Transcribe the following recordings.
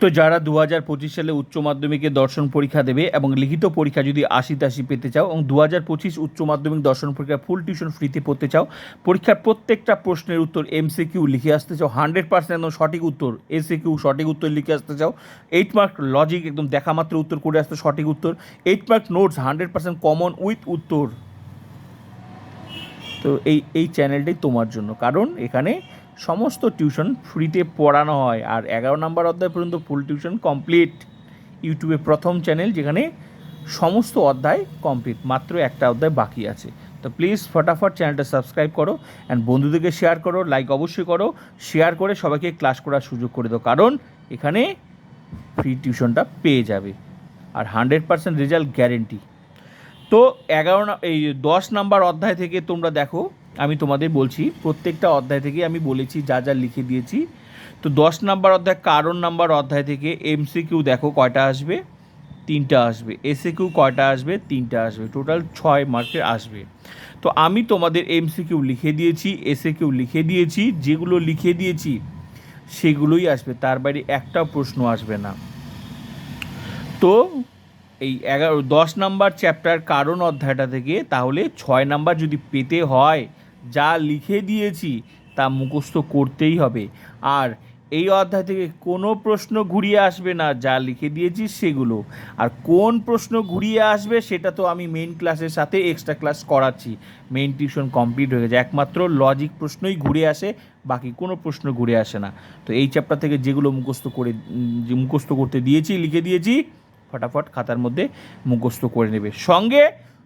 তো যারা দু হাজার পঁচিশ সালে উচ্চ মাধ্যমিকে দর্শন পরীক্ষা দেবে এবং লিখিত পরীক্ষা যদি আশি তাশি পেতে চাও এবং দু হাজার পঁচিশ উচ্চ মাধ্যমিক দর্শন পরীক্ষা ফুল টিউশন ফ্রিতে পড়তে চাও, পরীক্ষার প্রত্যেকটা প্রশ্নের উত্তর এমসিকিউ লিখে আসতে চাও হান্ড্রেড পার্সেন্ট একদম সঠিক উত্তর এসিকিউ সঠিক উত্তর লিখে আসতে চাও এইট মার্ক লজিক একদম দেখা মাত্র উত্তর করে আসতে সঠিক উত্তর eight mark notes hundred percent common with উত্তর। তো এই এই চ্যানেলটাই তোমার জন্য, কারণ এখানে সমস্ত টিউশন ফ্রিতে পড়ানো হয়। আর এগারো নাম্বার অধ্যায় পর্যন্ত ফুল টিউশন কমপ্লিট। ইউটিউবে প্রথম চ্যানেল যেখানে সমস্ত অধ্যায় কমপ্লিট। মাত্র একটা অধ্যায় বাকি আছে। তো প্লিজ ফটাফট চ্যানেলটা সাবস্ক্রাইব করো অ্যান্ড বন্ধুদেরকে শেয়ার করো লাইক অবশ্যই করো শেয়ার করে সবাইকে ক্লাস করার সুযোগ করে দাও। কারণ এখানে ফ্রি টিউশনটা পেয়ে যাবে। আর হান্ড্রেড পার্সেন্ট রেজাল্ট গ্যারেন্টি তো এগারো এই দশ নাম্বার অধ্যায় থেকে তোমরা দেখো আমি তোমাদের বলছি, প্রত্যেকটা অধ্যায় থেকে আমি বলেছি, যা যা লিখে দিয়েছি। তো দশ নাম্বার অধ্যায়, কারণ নাম্বার অধ্যায় থেকে এমসিকিউ দেখো কয়টা আসবে? তিনটা আসবে। এসএ কিউ কয়টা আসবে? তিনটা আসবে। টোটাল ছয় মার্কের আসবে। তো আমি তোমাদের এমসিকিউ লিখে দিয়েছি এসে কিউ লিখে দিয়েছি, যেগুলো লিখে দিয়েছি, সেগুলোই আসবে। তার বাইরে একটাও প্রশ্ন আসবে না। তো এই এগারো, দশ নাম্বার চ্যাপ্টার কারণ অধ্যায়টা থেকে তাহলে ছয় নাম্বার যদি পেতে হয় যা লিখে দিয়েছি তা মুখস্থ করতেই হবে। আর এই অধ্যায় থেকে কোনো প্রশ্ন ঘুরিয়ে আসবে না, যা লিখে দিয়েছি সেগুলো। আর কোন প্রশ্ন ঘুরিয়ে আসবে সেটা তো আমি মেন ক্লাসের সাথে এক্সট্রা ক্লাস করাচ্ছি। মেন টিউশন কমপ্লিট হয়ে গেছে। একমাত্র লজিক প্রশ্নই ঘুরে আসে, বাকি কোনো প্রশ্ন ঘুরে আসে না। তো এই চ্যাপ্টার থেকে যেগুলো মুখস্থ করে, যে মুখস্থ করতে দিয়েছি, লিখে দিয়েছি, ফটাফট খাতার মধ্যে মুখস্থ করে নেবে। সঙ্গে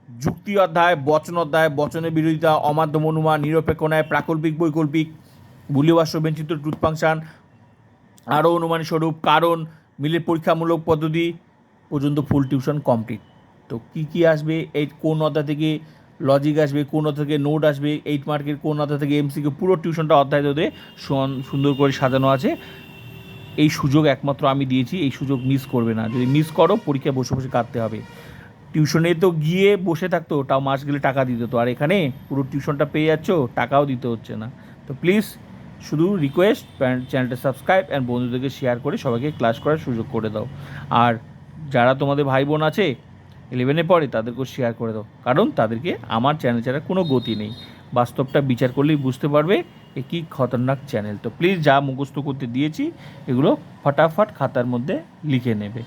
যুক্তি অধ্যায়, বচন অধ্যায়, বচনের বিরোধিতা অমাধ্যম অনুমান নিরপেক্ষ ন্যায়, প্রাকল্পিক, বৈকল্পিক, বুলিবাস্য বেঞ্চিত ট্রুথ ফাংশন আরও অনুমান স্বরূপ, কারণ, মিলের পরীক্ষামূলক পদ্ধতি পর্যন্ত ফুল টিউশন কমপ্লিট তো কি কি আসবে, এই কোন অধ্যায় থেকে লজিক আসবে, কোন অধ্যায় থেকে নোট আসবে এইট মার্কের কোন অধ্যায় থেকে এমসিকে পুরো টিউশনটা অধ্যায় ধরে সুন্দর করে সাজানো আছে। এই সুযোগ একমাত্র আমি দিয়েছি, এই সুযোগ মিস করবে না। যদি মিস করো, পরীক্ষায় বসে বসে কাটতে হবে। টিউশনে তো গিয়ে বসে থাকতো, তাও মাস গেলে টাকা দিত তো আর এখানে পুরো টিউশনটা পেয়ে যাচ্ছ, টাকাও দিতে হচ্ছে না। তো প্লিজ শুধু রিকোয়েস্ট চ্যানেলটা সাবস্ক্রাইব অ্যান্ড বন্ধুদেরকে শেয়ার করে সবাইকে ক্লাস করার সুযোগ করে দাও। আর যারা তোমাদের ভাই বোন আছে ইলেভেনে পড়ে, তাদেরকেও শেয়ার করে দাও। কারণ তাদেরকে আমার চ্যানেল ছাড়া কোনো গতি নেই। বাস্তবটা বিচার করলেই বুঝতে পারবে এ কী খতরনাক চ্যানেল তো প্লিজ যা মুখস্থ করতে দিয়েছি, এগুলো ফটাফট খাতার মধ্যে লিখে নেবে।